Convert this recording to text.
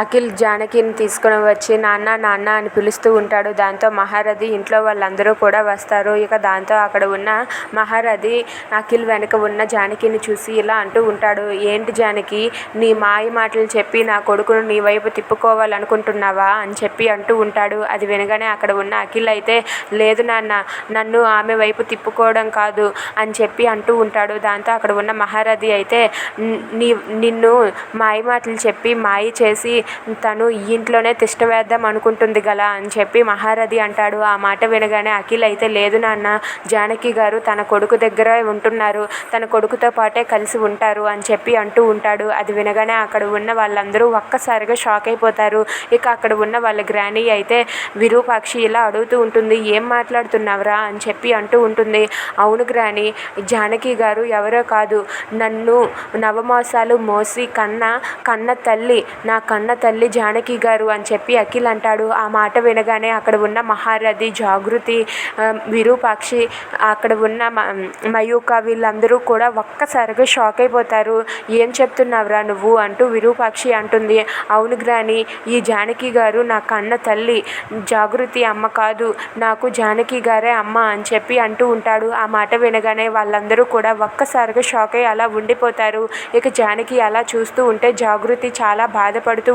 అఖిల్ జానకిని తీసుకుని వచ్చి నాన్న నాన్న అని పిలుస్తూ ఉంటాడు. దాంతో మహారథి ఇంట్లో వాళ్ళందరూ కూడా వస్తారు. ఇక దాంతో అక్కడ ఉన్న మహారథి అఖిల్ వెనక ఉన్న జానకిని చూసి ఇలా అంటూ ఉంటాడు. ఏంటి జానకి నీ మాయ మాటలు చెప్పి నా కొడుకును నీ వైపు తిప్పుకోవాలనుకుంటున్నావా అని చెప్పి అంటూ ఉంటాడు. అది వినగానే అక్కడ ఉన్న అఖిల్ అయితే లేదు నాన్న నన్ను ఆమె వైపు తిప్పుకోవడం కాదు అని చెప్పి అంటూ ఉంటాడు. దాంతో అక్కడ ఉన్న మహారథి అయితే నీ నిన్ను మాయ మాటలు చెప్పి మాయ చేసి తను ఈ ఇంట్లోనే తిష్ట వేద్దాం అనుకుంటుంది గలా అని చెప్పి మహారథి అంటాడు. ఆ మాట వినగానే అఖిల్ అయితే లేదు నాన్న జానకి గారు తన కొడుకు దగ్గర ఉంటున్నారు. తన కొడుకుతో పాటే కలిసి ఉంటారు అని చెప్పి అంటూ ఉంటాడు. అది వినగానే అక్కడ ఉన్న వాళ్ళందరూ ఒక్కసారిగా షాక్ అయిపోతారు. ఇక అక్కడ ఉన్న వాళ్ళ గ్రానీ అయితే విరూపాక్షి ఇలా అడుగుతూ ఉంటుంది ఏం మాట్లాడుతున్నావురా? అని చెప్పి అంటూ ఉంటుంది. అవును గ్రాని జానకి గారు ఎవరో కాదు. నన్ను నవమాసాలు మోసి కన్న కన్న తల్లి నా కన్న తల్లి జానకి గారు అని చెప్పి అఖిల్ అంటాడు. ఆ మాట వినగానే అక్కడ ఉన్న మహారథి జాగృతి విరూపాక్షి అక్కడ ఉన్న మ- మయూక వీళ్ళందరూ కూడా ఒక్కసారిగా షాక్ అయిపోతారు. ఏం చెప్తున్నావురా నువ్వు? అంటూ విరూపాక్షి అంటుంది. అవును గ్రాని ఈ జానకి గారు నా కన్న తల్లి జాగృతి అమ్మ కాదు నాకు జానకి గారే అమ్మ అని చెప్పి అంటూ ఉంటాడు. ఆ మాట వినగానే వాళ్ళందరూ కూడా ఒక్కసారిగా షాక్ అయ్యి అలా ఉండిపోతారు. ఇక జానకి అలా చూస్తూ ఉంటే జాగృతి చాలా బాధపడుతూ